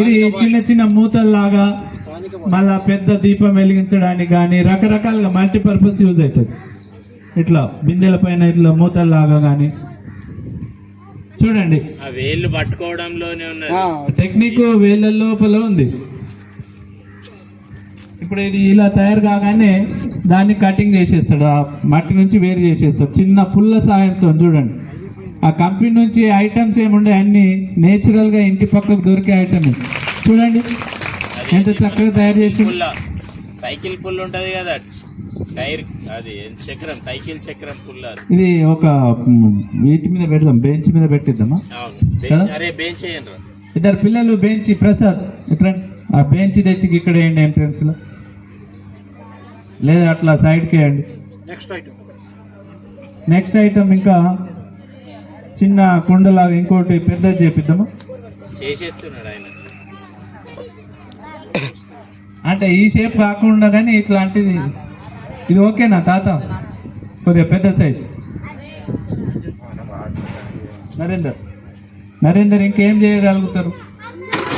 ఇది చిన్న చిన్న మూతల్లాగా మళ్ళా పెద్ద దీపం వెలిగించడానికి కానీ రకరకాలుగా మల్టీపర్పస్ యూజ్ అవుతుంది. ఇట్లా బిందెల పైన ఇట్లా మూతల్లాగా కానీ చూడండి. ఆ వేళ్ళు పట్టుకోవడంలోనే ఉన్నది. టెక్నిక్ వేళ్ళ లోపల ఉంది. ఇప్పుడు ఇది ఇలా తయారు కాగానే దాన్ని కటింగ్ చేసేస్తాడు. ఆ మట్టి నుంచి వేరు చేసేస్తాడు. చిన్న పుల్ల సాయంతో చూడండి. ఆ కంపెనీ నుంచి ఐటమ్స్ ఏముండే అన్ని నేచురల్గా ఇంటి పక్కకు దొరికే ఐటమ్ చూడండి ఎంత చక్కగా తయారు చేసి సైకిల్ పుల్ల ఉంటది కదా. టైర్ అది చక్రం? సైకిల్ చక్రం పుల్ల అది. ఇది ఒక వీటి మీద పెడదాం బెంచ్ మీద పెట్టిద్దామా? అవును. కదా? బెంచ్- అరే బెంచ్. ఇద్దరు పిల్లలు బెంచ్ ప్రసాద్ ఇక్కడ ఆ బెంచ్ తెచ్చి ఇక్కడ వేయండి ఎంట్రన్స్లో. లేదా అట్లా సైడ్కి వేయండి. నెక్స్ట్ ఐటమ్ ఇంకా చిన్న కుండలాగా ఇంకోటి పెద్దది చేపిద్దాము? చేసేస్తున్నాడు ఆయన అంటే ఈ షేప్ కాకుండా కానీ ఇట్లాంటిది. ఇది ఓకేనా తాత? కొద్దిగా పెద్ద సైజ్. నరేందర్. నరేందర్ ఇంకేం చేయగలుగుతారు?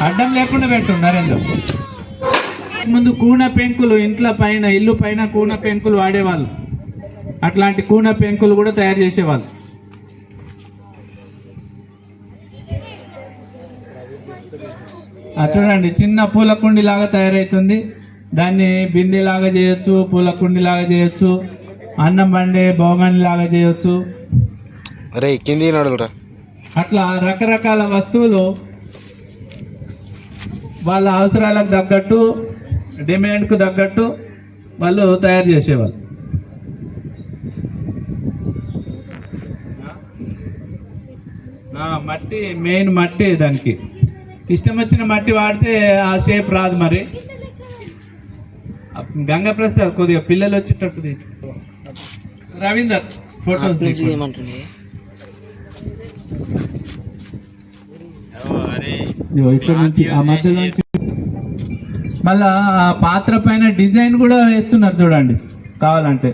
అడ్డం లేకుండా పెట్టు నరేందర్. ముందు కూన పెంకులు ఇంట్లో పైన ఇల్లు పైన కూన పెంకులు వాడేవాళ్ళు. అట్లాంటి కూన పెంకులు కూడా తయారు చేసేవాళ్ళు. చూడండి చిన్న పూల కుండి లాగా తయారవుతుంది దాన్ని బిందె లాగా చేయొచ్చు పూల కుండి లాగా చేయొచ్చు అన్నం బొగని లాగా చేయొచ్చు. రే కింది అట్లా రకరకాల వస్తువులు వాళ్ళ అవసరాలకు తగ్గట్టు డిమాండ్కు తగ్గట్టు వాళ్ళు తయారు చేసేవాళ్ళు. మట్టి మెయిన్ మట్టి దానికి. ఇష్టం వచ్చిన మట్టి వాడితే ఆ షేప్ రాదు మరి. గంగా ప్రసాద్ కొద్దిగా పిల్లలు వచ్చేటట్టు. రవీందర్ ఫోటో మళ్ళా ఆ పాత్ర పైన డిజైన్ కూడా వేస్తున్నారు చూడండి కావాలంటే.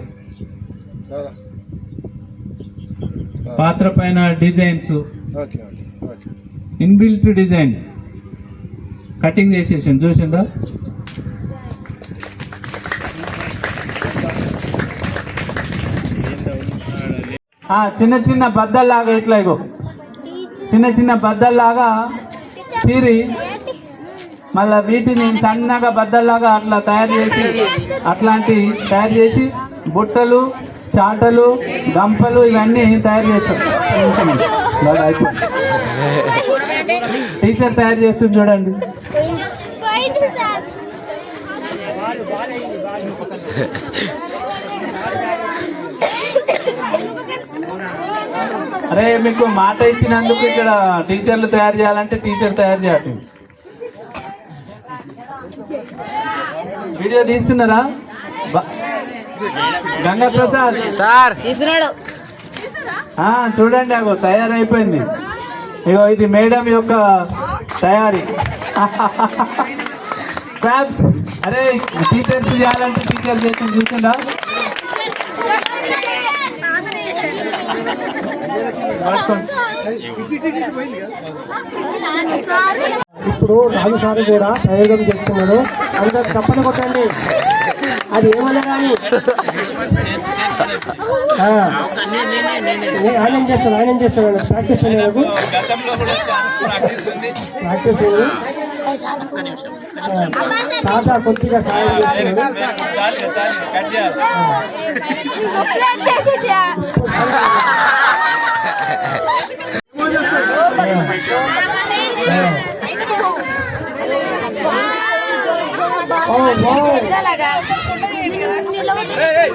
పాత్ర పైన designs. Okay okay okay. Inbuilt design. Cutting చేసేసాను చూసిందా ఆ, చిన్న చిన్న బద్దల్లాగా ఇట్లా ఇగో చిన్న చిన్న బద్దల్లాగా చీరి మళ్ళా వీటిని సన్నగా బద్దల్లాగా అట్లా తయారు చేసి అట్లాంటి తయారు చేసి బుట్టలు చాటలు గంపలు ఇవన్నీ తయారు చేస్తాం అయిపోయింది. టీచర్ తయారు చేస్తుంది చూడండి. అరే మీకు మాట ఇచ్చినందుకు ఇక్కడ టీచర్లు తయారు చేయాలంటే టీచర్ తయారు చేయాలి. వీడియో తీస్తున్నారా? గంగా ప్రసాద్ సార్. చూడండి అగో తయారైపోయింది. ఇగో ఇది మేడం యొక్క తయారీ. క్లాప్స్ అరే టీచర్స్ చేయాలంటే టీచర్ చేసి చూసిందా ఇప్పుడు రాజు సార్ కూడా ప్రయోగం చేస్తున్నాడు. అందరు తప్పని కొట్టండి. అది ఏమన్నా కానీ ఆయన ఏం చేస్తాడు ఆయన ఏం చేస్తాడు ప్రాక్టీస్ ప్రాక్టీస్. తాత కొద్దిగా సాయం చేస్తున్నాడు. చాలు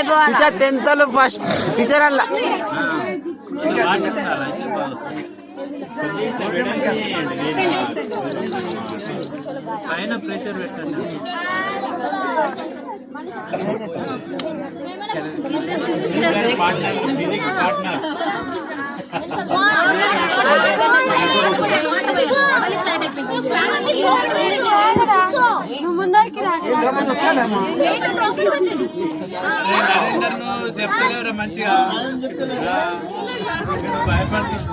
కుండ టీచర్ టెన్త్ ఫస్ట్ టీచర్ అలా పైన ప్రెషర్ పెట్టండి పార్ట్నర్ ముందరికి రా నరేందర్ చెప్తలేవురా మంచిగా భయపడుతుంది